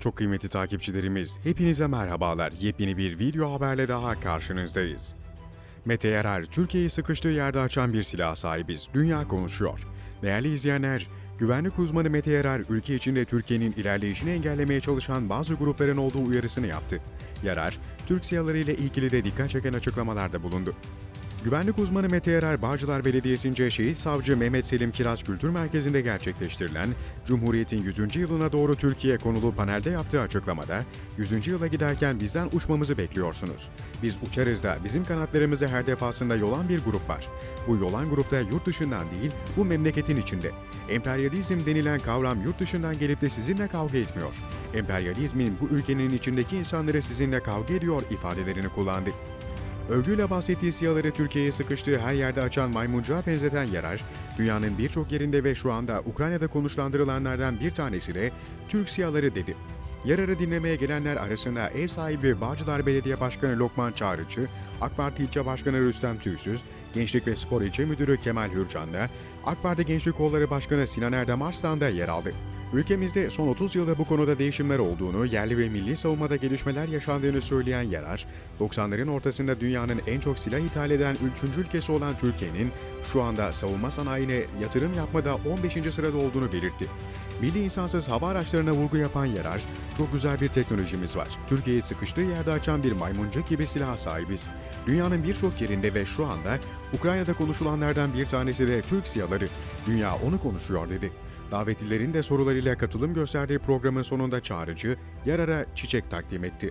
Çok kıymetli takipçilerimiz, hepinize merhabalar. Yepyeni bir video haberle daha karşınızdayız. Mete Yarar, Türkiye'yi sıkıştığı yerde açan bir silah sahibiz. Dünya konuşuyor. Değerli izleyenler, güvenlik uzmanı Mete Yarar, ülke içinde Türkiye'nin ilerleyişini engellemeye çalışan bazı grupların olduğu uyarısını yaptı. Yarar, Türk siyaları ile ilgili de dikkat çeken açıklamalarda bulundu. Güvenlik uzmanı Mete Yarar, Bağcılar Belediyesi'nce Şehit Savcı Mehmet Selim Kiraz Kültür Merkezi'nde gerçekleştirilen Cumhuriyet'in 100. yılına doğru Türkiye konulu panelde yaptığı açıklamada, 100. yıla giderken bizden uçmamızı bekliyorsunuz. Biz uçarız da bizim kanatlarımızı her defasında yolan bir grup var. Bu yolan grupta yurt dışından değil, bu memleketin içinde. Emperyalizm denilen kavram yurt dışından gelip de sizinle kavga etmiyor. Emperyalizmin bu ülkenin içindeki insanları sizinle kavga ediyor ifadelerini kullandı. Övgüyle bahsettiği siyaları Türkiye'ye sıkıştığı her yerde açan maymuncuğa benzeten Yarar, dünyanın birçok yerinde ve şu anda Ukrayna'da konuşlandırılanlardan bir tanesi de Türk siyaları dedi. Yarar'ı dinlemeye gelenler arasında ev sahibi Bağcılar Belediye Başkanı Lokman Çağrıcı, AK Parti İlçe Başkanı Rüstem Tüysüz, Gençlik ve Spor İlçe Müdürü Kemal Hürcan'da, AK Parti Gençlik Kolları Başkanı Sinan Erdem Arslan da yer aldı. Ülkemizde son 30 yılda bu konuda değişimler olduğunu, yerli ve milli savunmada gelişmeler yaşandığını söyleyen Yarar, 90'ların ortasında dünyanın en çok silah ithal eden 3. ülkesi olan Türkiye'nin şu anda savunma sanayine yatırım yapmada 15. sırada olduğunu belirtti. Milli insansız hava araçlarına vurgu yapan Yarar, çok güzel bir teknolojimiz var. Türkiye'yi sıkıştığı yerde açan bir maymuncuk gibi silaha sahibiz. Dünyanın birçok yerinde ve şu anda Ukrayna'da konuşulanlardan bir tanesi de Türk siyaları. Dünya onu konuşuyor dedi. Davetlilerin de sorularıyla katılım gösterdiği programın sonunda çağrıcı Yarar'a çiçek takdim etti.